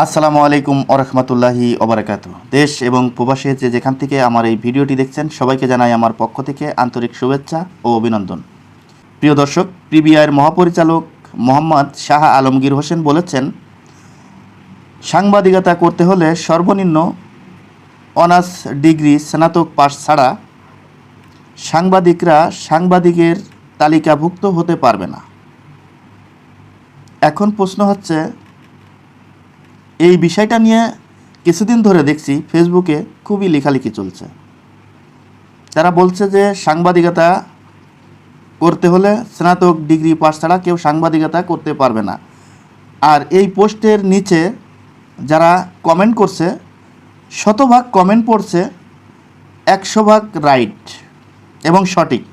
আসসালামু আলাইকুম ওরহমতুল্লাহি ওবরাকাতু দেশ এবং প্রবাসে যে যেখান থেকে আমার এই ভিডিওটি দেখছেন, সবাইকে জানাই আমার পক্ষ থেকে আন্তরিক শুভেচ্ছা ও অভিনন্দন। প্রিয় দর্শক পিবিআইয়ের মহাপরিচালক মোহাম্মদ শাহ আলমগীর হোসেন বলেছেন, সাংবাদিকতা করতে হলে সর্বনিম্ন অনার্স ডিগ্রি স্নাতক পাশ ছাড়া সাংবাদিকরা সাংবাদিকের তালিকাভুক্ত হতে পারবে না। এখন প্রশ্ন হচ্ছে এই বিষয়টা নিয়ে কিছুদিন ধরে দেখছি ফেসবুকে খুবই লেখালেখি চলছে। তারা বলছে যে সাংবাদিকতা করতে হলে স্নাতক ডিগ্রি পাস ছাড়া কেউ সাংবাদিকতা করতে পারবে না। আর এই পোস্টের নিচে যারা কমেন্ট করছে, শতভাগ কমেন্ট পড়ছে একশো ভাগ রাইট এবং সঠিক।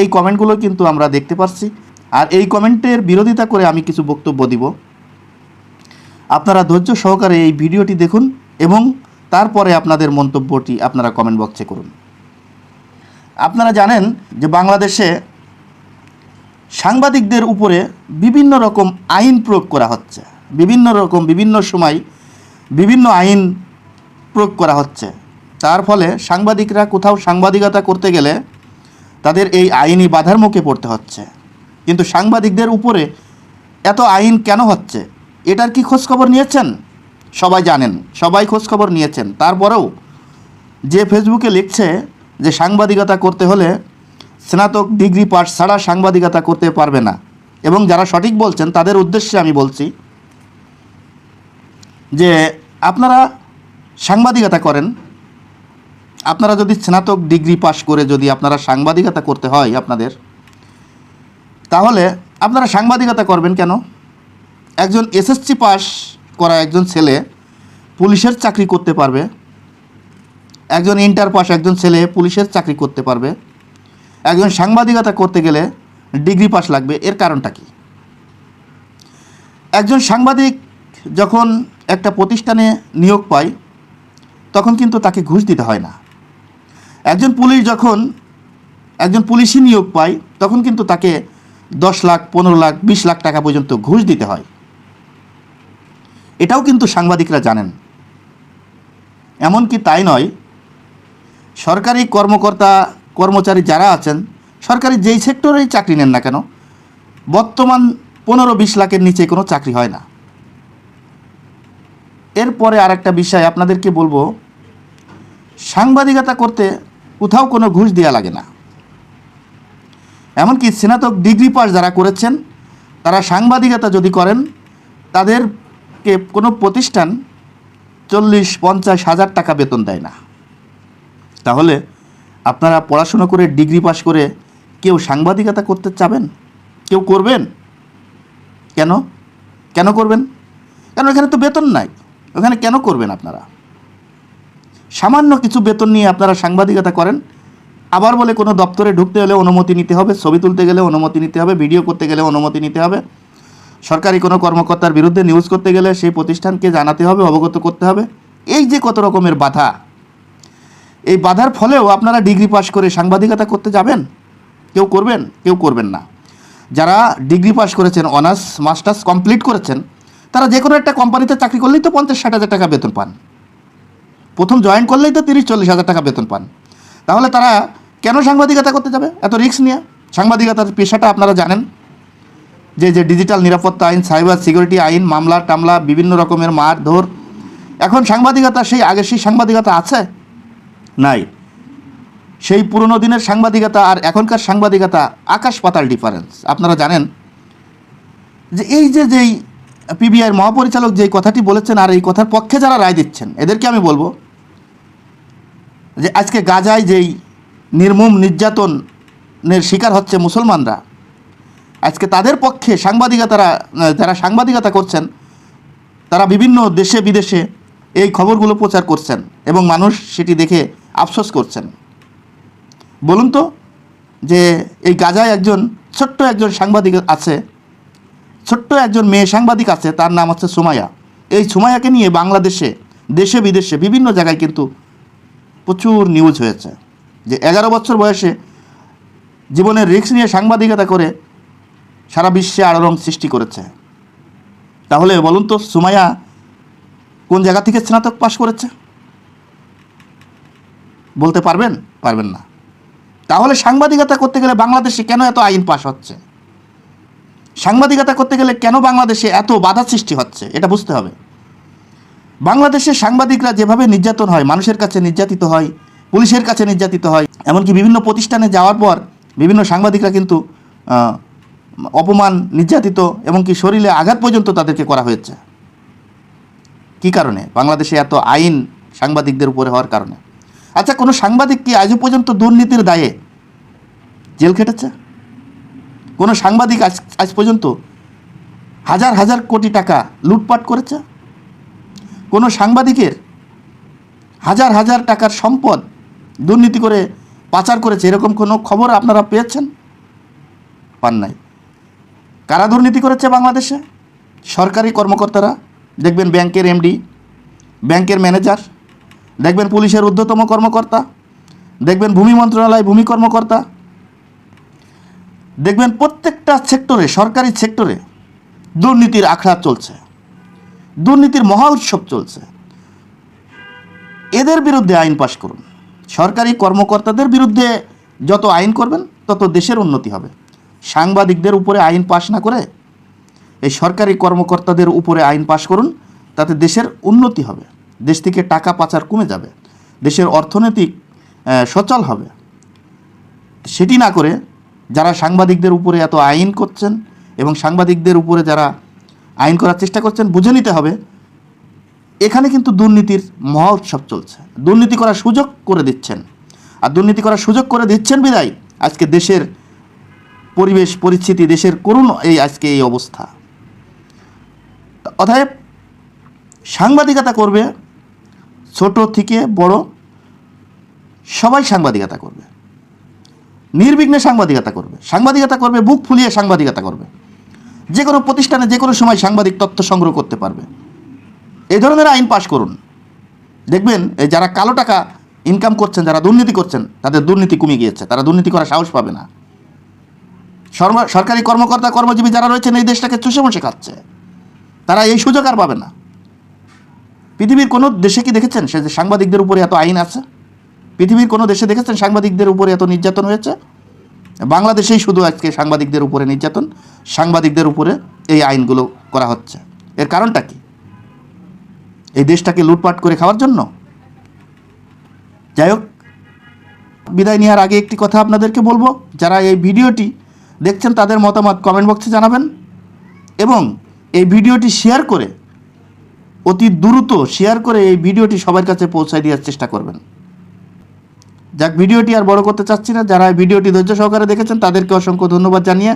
এই কমেন্টগুলো কিন্তু আমরা দেখতে পাচ্ছি আর এই কমেন্টের বিরোধিতা করে আমি কিছু বক্তব্য দিব। আপনারা ধৈর্য সহকারে এই ভিডিওটি দেখুন এবং তারপরে আপনাদের মন্তব্যটি আপনারা কমেন্ট বক্সে করুন। আপনারা জানেন যে বাংলাদেশে সাংবাদিকদের উপরে বিভিন্ন রকম আইন প্রয়োগ করা হচ্ছে। বিভিন্ন রকম, বিভিন্ন সময় বিভিন্ন আইন প্রয়োগ করা হচ্ছে। তার ফলে সাংবাদিকরা কোথাও সাংবাদিকতা করতে গেলে তাদের এই আইনি বাধার মুখে পড়তে হচ্ছে। কিন্তু সাংবাদিকদের উপরে এত আইন কেন হচ্ছে? এটার কি খোঁজখবর নিয়েছেন? সবাই জানেন, সবাই খোঁজখবর নিয়েছেন। তারপরেও যে ফেসবুকে লিখছে যে সাংবাদিকতা করতে হলে স্নাতক ডিগ্রি পাস ছাড়া সাংবাদিকতা করতে পারবে না। এবং যারা সঠিক বলছেন, তাদের উদ্দেশ্যে আমি বলছি যে আপনারা সাংবাদিকতা করেন। আপনারা যদি স্নাতক ডিগ্রি পাস করে যদি আপনারা সাংবাদিকতা করতে হয় আপনাদের, তাহলে আপনারা সাংবাদিকতা করবেন কেন? একজন এসএসসি পাস করা একজন ছেলে পুলিশের চাকরি করতে পারবে। একজন ইন্টার পাস একজন ছেলে পুলিশের চাকরি করতে পারবে। একজন সাংবাদিকতা করতে গেলে ডিগ্রি পাস লাগবে, এর কারণটা কি? একজন সাংবাদিক যখন একটা প্রতিষ্ঠানে নিয়োগ পায়, তখন কিন্তু তাকে ঘুষ দিতে হয় না। একজন পুলিশ যখন, একজন পুলিশই নিয়োগ পায়, তখন কিন্তু তাকে দশ লাখ, পনেরো লাখ, বিশ লাখ টাকা পর্যন্ত ঘুষ দিতে হয়। এটাও কিন্তু সাংবাদিকরা জানেন। এমনকি তাই নয়, সরকারি কর্মকর্তা, কর্মচারী যারা আছেন, সরকারি যেই সেক্টরেই চাকরি নেন না কেন, বর্তমান পনেরো বিশ লাখের নিচে কোনো চাকরি হয় না। এরপরে আর একটা বিষয় আপনাদেরকে বলব, সাংবাদিকতা করতে কোথাও কোনো ঘুষ দেওয়া লাগে না। এমনকি স্নাতক ডিগ্রি পাস যারা করেছেন, তারা সাংবাদিকতা যদি করেন তাদেরকে কোনো প্রতিষ্ঠান চল্লিশ, পঞ্চাশ হাজার টাকা বেতন দেয় না। তাহলে আপনারা পড়াশুনো করে ডিগ্রি পাশ করে কেউ সাংবাদিকতা করতে চাবেন? কেউ করবেন? কেন? কেন করবেন? কেন? এখানে তো বেতন নাই। ওখানে কেন করবেন আপনারা? সামান্য কিছু বেতন নিয়ে আপনারা সাংবাদিকতা করেন। আবার বলে কোনো দপ্তরে ঢুকতে হলে অনুমতি নিতে হবে, ছবি তুলতে গেলে অনুমতি নিতে হবে, ভিডিও করতে গেলে অনুমতি নিতে হবে। সরকারি কোনো কর্মকর্তার বিরুদ্ধে নিউজ করতে গেলে সেই প্রতিষ্ঠানকে জানাতে হবে, অবগত করতে হবে। এই যে কত রকমের বাধা, এই বাধার ফলেও আপনারা ডিগ্রি পাশ করে সাংবাদিকতা করতে যাবেন? কেউ করবেন? কেউ করবেন না। যারা ডিগ্রি পাশ করেছেন অনার্স মাস্টার্স কমপ্লিট করেছেন, তারা যে কোনো একটা কোম্পানিতে চাকরি করলেই তো পঞ্চাশ, ষাট হাজার টাকা বেতন পান। প্রথম জয়েন করলেই তো তিরিশ, চল্লিশ হাজার টাকা বেতন পান। তাহলে তারা কেন সাংবাদিকতা করতে যাবে? এত রিস্ক নিয়ে। সাংবাদিকতার পেশাটা আপনারা জানেন। যে যে ডিজিটাল নিরাপত্তা আইন, সাইবার সিকিউরিটি আইন, মামলা, টামলা, বিভিন্ন রকমের মার ধর। এখন সাংবাদিকতা সেই আগে সেই সাংবাদিকতা আছে? নাই। সেই পুরনো দিনের সাংবাদিকতা আর এখনকার সাংবাদিকতা আকাশ পাতাল ডিফারেন্স আপনারা জানেন যে এই যে যেই পিবিআইয়ের মহাপরিচালক যেই কথাটি বলেছেন আর এই কথার পক্ষে যারা রায় দিচ্ছেন, এদেরকে আমি বলব যে আজকে গাজায় যেই নির্মম নির্যাতনের শিকার হচ্ছে মুসলমানরা আজকে তাদের পক্ষে সাংবাদিকতারা যারা সাংবাদিকতা করছেন, তারা বিভিন্ন দেশে বিদেশে এই খবরগুলো প্রচার করছেন এবং মানুষ সেটি দেখে আফসোস করছেন। বলুন তো যে এই গাজায় একজন ছোট্ট একজন সাংবাদিক আছে, ছোট্ট একজন মেয়ে সাংবাদিক আছে, তার নাম হচ্ছে সুমাইয়া। এই সুমাইয়াকে নিয়ে বাংলাদেশে, দেশে বিদেশে বিভিন্ন জায়গায় কিন্তু প্রচুর নিউজ হয়েছে যে এগারো বছর বয়সে জীবনের রিস্ক নিয়ে সাংবাদিকতা করে সারা বিশ্বে আলোড়ন সৃষ্টি করেছে। তাহলে বলুন তো, সুমাইয়া কোন জায়গা থেকে স্নাতক পাশ করেছে? বলতে পারবেন? পারবেন না। তাহলে সাংবাদিকতা করতে গেলে বাংলাদেশে কেন এত আইন পাশ হচ্ছে? সাংবাদিকতা করতে গেলে কেন বাংলাদেশে এত বাধা সৃষ্টি হচ্ছে? এটা বুঝতে হবে। বাংলাদেশের সাংবাদিকরা যেভাবে নির্যাতন হয়, মানুষের কাছে নির্যাতিত হয়, পুলিশের কাছে নির্যাতিত হয়, এমনকি বিভিন্ন প্রতিষ্ঠানে যাওয়ার পর বিভিন্ন সাংবাদিকরা কিন্তু অপমান নির্যাতিত এবং কি শরীরে আঘাত পর্যন্ত তাদেরকে করা হয়েছে? কি কারণে? বাংলাদেশে এত আইন সাংবাদিকদের উপরে হওয়ার কারণে। আচ্ছা কোনো সাংবাদিক কি আজও পর্যন্ত দুর্নীতির দায়ে জেল খেটেছে? কোনো সাংবাদিক আজ আজ পর্যন্ত হাজার হাজার কোটি টাকা লুটপাট করেছে? কোনো সাংবাদিকের হাজার হাজার টাকার সম্পদ দুর্নীতি করে পাচার করেছে? এরকম কোনো খবর আপনারা পেয়েছেন? পান নাই। কারা দুর্নীতি করেছে বাংলাদেশে? সরকারি কর্মকর্তারা, দেখবেন ব্যাংকের এমডি ব্যাংকের ম্যানেজার, দেখবেন পুলিশের ঊর্ধ্বতম কর্মকর্তা, দেখবেন ভূমি মন্ত্রণালয় ভূমি কর্মকর্তা, দেখবেন প্রত্যেকটা সেক্টরে, সরকারি সেক্টরে দুর্নীতির আখড়া চলছে, দুর্নীতির মহা উৎসব চলছে। এদের বিরুদ্ধে আইন পাশ করুন। সরকারি কর্মকর্তাদের বিরুদ্ধে যত আইন করবেন, তত দেশের উন্নতি হবে। সাংবাদিকদের উপরে আইন পাশ না করে এই সরকারি কর্মকর্তাদের উপরে আইন পাশ করুন, তাতে দেশের উন্নতি হবে। দেশ থেকে টাকা পাচার কমে যাবে। দেশের অর্থনৈতিক সচল হবে। সেটি না করে যারা সাংবাদিকদের উপরে এত আইন করছেন এবং সাংবাদিকদের উপরে যারা আইন করার চেষ্টা করছেন, বুঝে নিতে হবে এখানে কিন্তু দুর্নীতির মহা উৎসব চলছে। দুর্নীতি করার সুযোগ করে দিচ্ছেন। আর দুর্নীতি করার সুযোগ করে দিচ্ছেন বিদায়। আজকে দেশের পরিবেশ, পরিস্থিতি, দেশের করুণ এই আজকে এই অবস্থা। অতএব সাংবাদিকতা করবে, ছোট থেকে বড় সবাই সাংবাদিকতা করবে। নির্বিঘ্নে সাংবাদিকতা করবে। সাংবাদিকতা করবে, বুক ফুলিয়ে সাংবাদিকতা করবে। যে কোনো প্রতিষ্ঠানে, যে কোনো সময় সাংবাদিক তথ্য সংগ্রহ করতে পারবে। এই ধরনের আইন পাশ করুন। দেখবেন, এই যারা কালো টাকা ইনকাম করছেন, যারা দুর্নীতি করছেন, তাদের দুর্নীতি কমে গিয়েছে। তারা দুর্নীতি করার সাহস পাবে না। সরকারি কর্মকর্তা, কর্মজীবী যারা রয়েছেন এই দেশটাকে চুষে মুষে খাচ্ছে তারা এই সুযোগ আর পাবে না। পৃথিবীর কোনো দেশে কি দেখেছেন সে যে সাংবাদিকদের উপরে এত আইন আছে? পৃথিবীর কোনো দেশে দেখেছেন সাংবাদিকদের উপরে এত নির্যাতন হয়েছে? বাংলাদেশেই শুধু আজকে সাংবাদিকদের উপরে নির্যাতন, সাংবাদিকদের উপরে এই আইনগুলো করা হচ্ছে। এর কারণটা কি? এই দেশটাকে লুটপাট করে খাওয়ার জন্য? যাই হোক, বিদায় নেওয়ার আগে একটি কথা আপনাদেরকে বলব। যারা এই ভিডিওটি দেখছেন তাদের মতামত কমেন্ট বক্সে জানাবেন এবং এই ভিডিওটি শেয়ার করে অতি দ্রুত শেয়ার করে এই ভিডিওটি সবার কাছে পৌঁছায় দেওয়ার চেষ্টা করবেন। যাক, ভিডিওটি আর বড় করতে চাচ্ছি না। যারা ভিডিওটি ধৈর্য সহকারে দেখেছেন, তাদেরকে অসংখ্য ধন্যবাদ জানিয়ে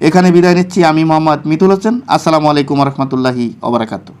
এখানে বিদায় নিচ্ছি। আমি মোহাম্মদ মিতুল হোসেন। আসসালামু আলাইকুম রহমতুল্লাহি ওবরাকাতু